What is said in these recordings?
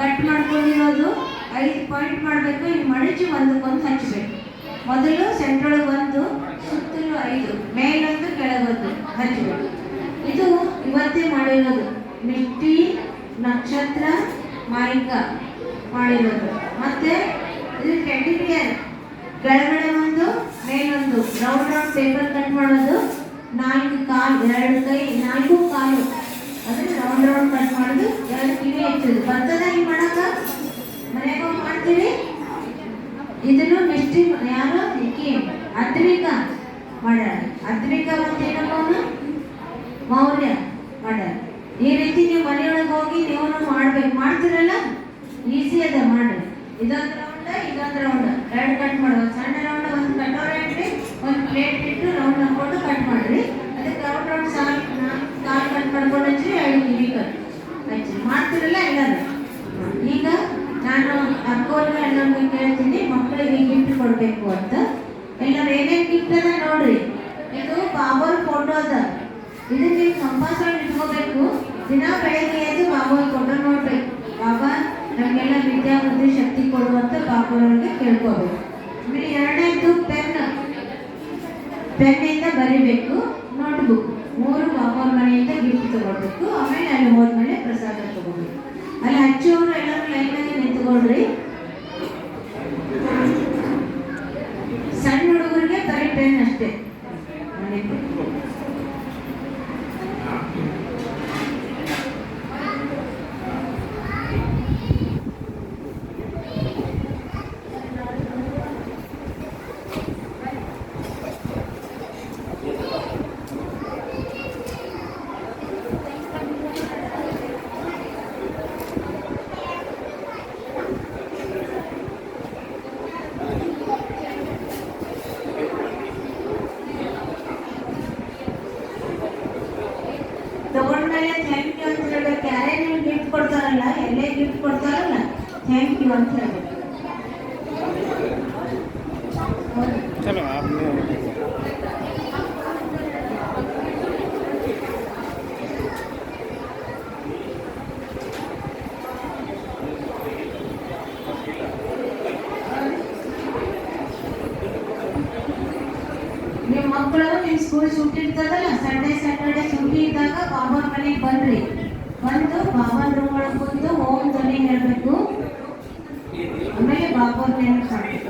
Cut ಮಾಡ್ಕೊಂಡಿರೋದು ಐದು point ಮಾಡಬೇಕು ಇಲ್ಲಿ ಮಡಚಿ ಒಂದಕ್ಕೊಂದು ಹಚ್ಚಬೇಕು ಮೊದಲು ಸೆಂಟ್ರೊಳಗೆ ಒಂದು, ಸುತ್ತಲೂ ಐದು, ಮೇಲೊಂದು, ಕೆಳಗೊಂದು ಹಚ್ಚಬೇಕು ಇದು ಇವತ್ತೇ ಮಾಡಿರೋದು. ಮಿಟ್ಟಿ, ನಕ್ಷತ್ರ ಮಾಯಿಕ ಮಾಡಿರೋದು. ಮತ್ತೆ ಇದು ಟೆಡ್ಡಿ ಬಿಯರ್ ಕೆಳಗಡೆ ಒಂದು, ಮೇಲೊಂದು. ರೌಂಡ್ ರೌಂಡ್ ಪೇಪರ್ ಕಟ್ ಮಾಡೋದು. ನಾಲ್ಕು ಕಾಲು, ಎರಡು ಕೈ, ನಾಲ್ಕು ಕಾಲು. ಅದನ್ನ ರೌಂಡ್ ರೌಂಡ್ ಕಟ್ ಮಾಡೋದು ಎರಡು ಕಿವಿ ಹೋಗಿ ಮಾಡ್ತೀವಿ? ಇದನ್ನು ನೆಕ್ಸ್ಟ್ ಯಾರು? ಅದ್ರಿಕ ಮಾಡ್ಯಾರ. ಅದ್ರಿಕ ಅದ್ವಿಕ ಮತ್ತೇನಪ್ಪನು ಮೌರ್ಯ ಮಾಡ್ಯಾರ. ಈ ರೀತಿ ನೀವು ಮನೆಯೊಳಗೆ ಹೋಗಿ ನೀವು ಮಾಡ್ಬೇಕು. ಮಾಡ್ತೀರಲ್ಲ? ಈಸಿ ಅದ ಮಾಡಿ. ಇದೊಂದು ರೌಂಡ್ ಇದೊಂದು ರೌಂಡ್ ಎರಡು ಕಟ್ ಮಾಡುವ ಸಣ್ಣ ರೌಂಡ್ ಒಂದು ಕಟೋರೆ ಇಟ್ರಿ ಒಂದು ಪ್ಲೇಟ್ ಇಟ್ಟು ರೌಂಡ್ ಹಾಕೊಂಡು ಕಟ್ ಮಾಡ್ರಿ ಅದಕ್ಕೆ ರೌಂಡ್ ರೌಂಡ್ ಸಾಲ್ ಕಾಲು ಕಟ್ ಮಾಡ್ಕೊಂಡು ಹಚ್ಚಿ ಎರಡು ಕಿವಿ ಕಟ್ ಹಚ್ಚಿ ಮಾಡ್ತಿರಲ್ಲ ಎಲ್ಲರೂ ಈಗ ನಾನು ಅಕ್ಕೋರ್ಗ ಎಲ್ಲರಿಗೂ ಕೇಳ್ತೀನಿ ಮಕ್ಕಳಿಗೆ ಗಿಫ್ಟ್ ಕೊಡಬೇಕು ಅಂತ ಎಲ್ಲರೂ ಗಿಫ್ಟ್ ನೋಡ್ರಿ. ಇದು ಬಾಬರ್ ಫೋಟೋ ಅದ. ಇದು ನೀವು ಕಂಪಲ್ಸರಿ ಇಟ್ಕೋಬೇಕು. ದಿನ ಬೆಳಗ್ಗೆ ಎದ್ದು ಬಾಬರ್ ಫೋಟೋ ನೋಡ್ಬೇಕು. ಬಾಬಾ, ನಮಗೆಲ್ಲ ವಿದ್ಯಾ ಶಕ್ತಿ ಕೊಡುವಂತ ಬಾಬಾವ್ರಿಗೆ ಕೇಳ್ಕೋಬೇಕು. ಆಮೇಲೆ ಎರಡನೇದು ಪೆನ್ ಪೆನ್ನಿಂದ ಬರಿಬೇಕು ನೋಟ್ಬುಕ್ ಮೂರು ಬಾಬಾ ಮನೆಯಿಂದ ಗಿಫ್ಟ್ ತಗೊಳ್ಬೇಕು ಆಮೇಲೆ ಅಲ್ಲಿ ಹೋದ್ಮೇಲೆ ಪ್ರಸಾದ ತಗೋಬೇಕು. ಅಲ್ಲಿ ಹಚ್ಚೋರು ಎಲ್ಲರೂ ಲೈನಾಗಿ ಕೊಡ್ತಾರಲ್ಲ ಥ್ಯಾಂಕ್ ಯು ಅಂತ ಹೇಳ್ಬೇಕು चलो आपने ನಿಮ್ಮ ಮಕ್ಕಳು ನಿಮ್ಮ ಸ್ಕೂಲ್ ಸೂಟಿ ಇರ್ತದಲ್ಲ ಸಂಡೇ ಸ್ಯಾಟರ್ಡೆ ಸೂಟಿ ಇದ್ದಾಗ ಬಾಬಾನ ಮನೆಗೆ ಬನ್ರಿ ಬಂದು ಬಾಬಾನ ರೂಮ್ ಒಳಗೆ ಬಂದು ಓಂ ಧ್ವನಿ ಹೇಳ್ಬೇಕು ಆಮೇಲೆ ಬಾಬಾನ ನೆನಪು ಮಾಡ್ಬೇಕು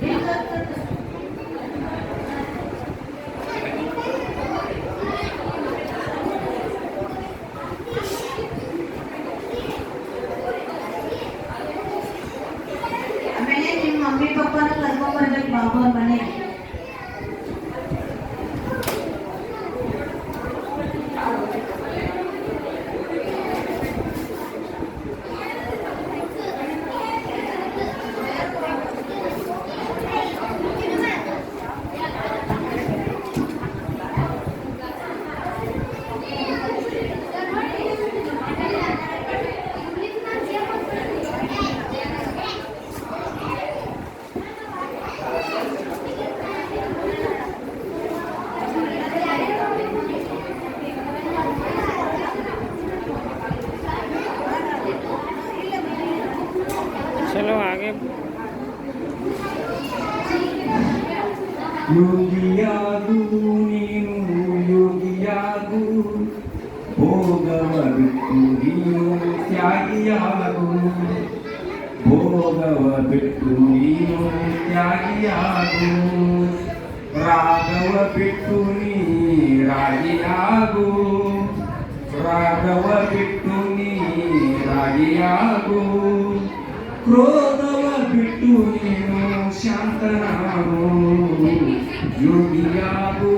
ಇಲ್ಲಿ ಕರ್ಕೊಂಡು- ಆಮೇಲೆ ನಿಮ್ಮ ಮಮ್ಮಿ ಪಪ್ಪನ ಕರ್ಕೊಂಡ್ ಬರ್ಬೇಕು ಬಾಬಾ ಮನೆಗೆ লাগে ಯುಗಿಯಾಗು ನೀನು ಯೋಗಿಯಾಗು ಭೋಗವತ್ತು ನೀನು ತ್ಯಾಗಿಯಾಗು ಭೋಗವ ಬಿಟ್ಟು ನೀನು ತ್ಯಾಗಿಯಾಗು ರಾಘವ ಬಿಟ್ಟು ನೀ ರಾಗಿಯಾಗು ರಾಘವ ಬಿಟ್ಟು ನೀ ರಾಗಿಯಾಗು ಕ್ರೋಧವ ಬಿಟ್ಟು ನೀನು ಶಾಂತನಾಗು ಯೋಗಿಯಾಗು